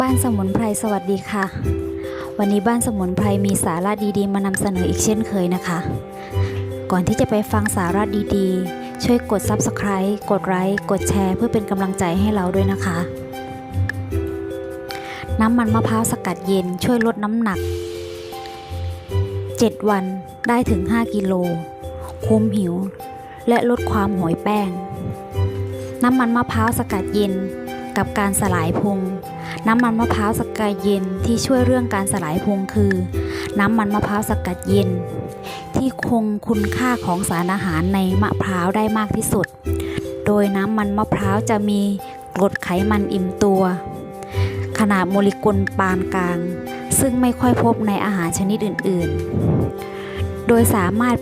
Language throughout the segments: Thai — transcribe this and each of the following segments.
บ้านสมุนไพรสวัสดีค่ะ วันนี้บ้านสมุนไพรมีสาระดีๆ มานำเสนออีกเช่นเคยนะคะ ก่อนที่จะไปฟังสาระดีๆ ช่วยกด Subscribe กดไลค์กดแชร์ เพื่อเป็นกำลังใจให้เราด้วยนะคะ น้ำมันมะพร้าวสกัดเย็นช่วยลดน้ำหนัก 7 วันได้ถึง 5 กิโล คุมหิว และลดความหอยแป้ง น้ำมันมะพร้าวสกัดเย็นกับการสลายพุง น้ำมันมะพร้าวสกัดเย็นที่ช่วยเรื่องการสลายพุงคือ น้ำมันมะพร้าวสกัดเย็น ที่คงคุณค่าของสารอาหารในมะพร้าวได้มากที่สุด โดยน้ำมันมะพร้าวจะมีกรดไขมันอิ่มตัว ขนาดโมเลกุลปานกลาง ซึ่งไม่ค่อยพบในอาหารชนิดอื่น ๆ โดยสามารถ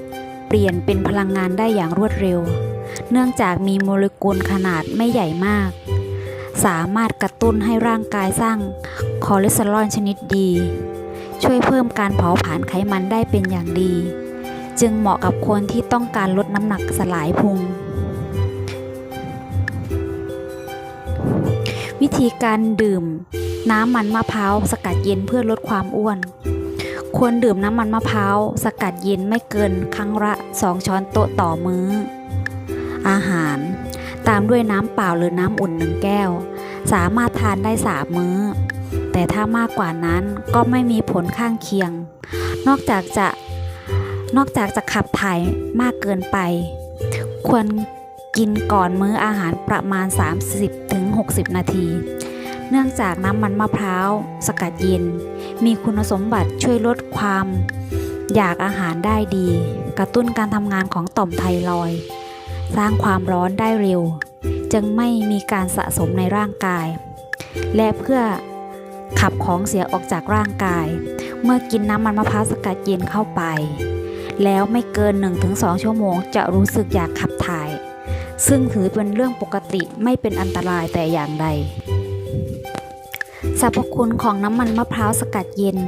เปลี่ยนเป็นพลังงานได้อย่างรวดเร็ว เนื่องจากมีโมเลกุลขนาดไม่ใหญ่มาก สามารถกระตุ้นให้ร่างกายสร้างคอเลสเตอรอลชนิดดี ช่วยเพิ่มการเผาผลาญไขมันได้เป็นอย่างดี จึงเหมาะกับคนที่ต้องการลดน้ำหนักสลายพุง วิธีการดื่ม น้ำมันมะพร้าวสกัดเย็นเพื่อลดความอ้วน ควรดื่มน้ำมันมะพร้าวสกัดเย็นไม่เกินครั้งละ 2 ช้อนโต๊ะต่อมื้อ อาหารตามด้วยน้ำเปล่าหรือน้ำอุ่นหนึ่งแก้ว สามารถทานได้สามมื้อ แต่ถ้ามากกว่านั้นก็ไม่มีผลข้างเคียง นอกจากจะนอกจากจะขับถ่ายมากเกินไป ควรกินก่อนมื้ออาหารประมาณ 30-60 นาที เนื่องจากน้ำมันมะพร้าวสกัดเย็น มีคุณสมบัติช่วยลดความอยากอาหารได้ดี กระตุ้นการทำงานของต่อมไทรอย สร้างความร้อนได้เร็ว จึงไม่มีการสะสมในร่างกาย และเพื่อขับของเสียออกจากร่างกาย เมื่อกินน้ำมันมะพร้าวสกัดเย็นเข้าไป แล้วไม่เกิน 1-2 ชั่วโมง จะรู้สึกอยากขับถ่าย ซึ่งถือเป็นเรื่องปกติไม่เป็นอันตรายแต่อย่างใดสรรพคุณของน้ำมันมะพร้าวสกัดเย็น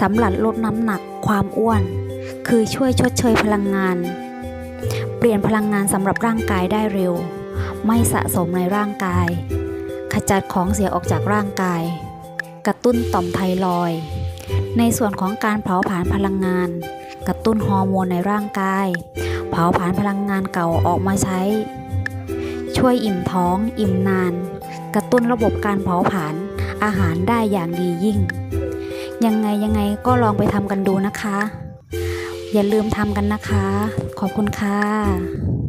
สำหรับลดน้ำหนักความอ้วน คือช่วยชดเชยพลังงาน เปลี่ยนพลังงานสำหรับร่างกายได้เร็ว ไม่สะสมในร่างกาย ขจัดของเสียออกจากร่างกาย กระตุ้นต่อมไทรอยในส่วนของการเผาผลาญพลังงาน กระตุ้นฮอร์โมนในร่างกาย เผาผลาญพลังงานเก่าออกมาใช้ ช่วยอิ่มท้อง อิ่มนาน กระตุ้นระบบการเผาผลาญอาหารได้อย่างดียิ่ง ยังไงยังไงก็ลองไปทำกันดูนะคะ อย่าลืมทำกันนะคะ ขอบคุณค่ะ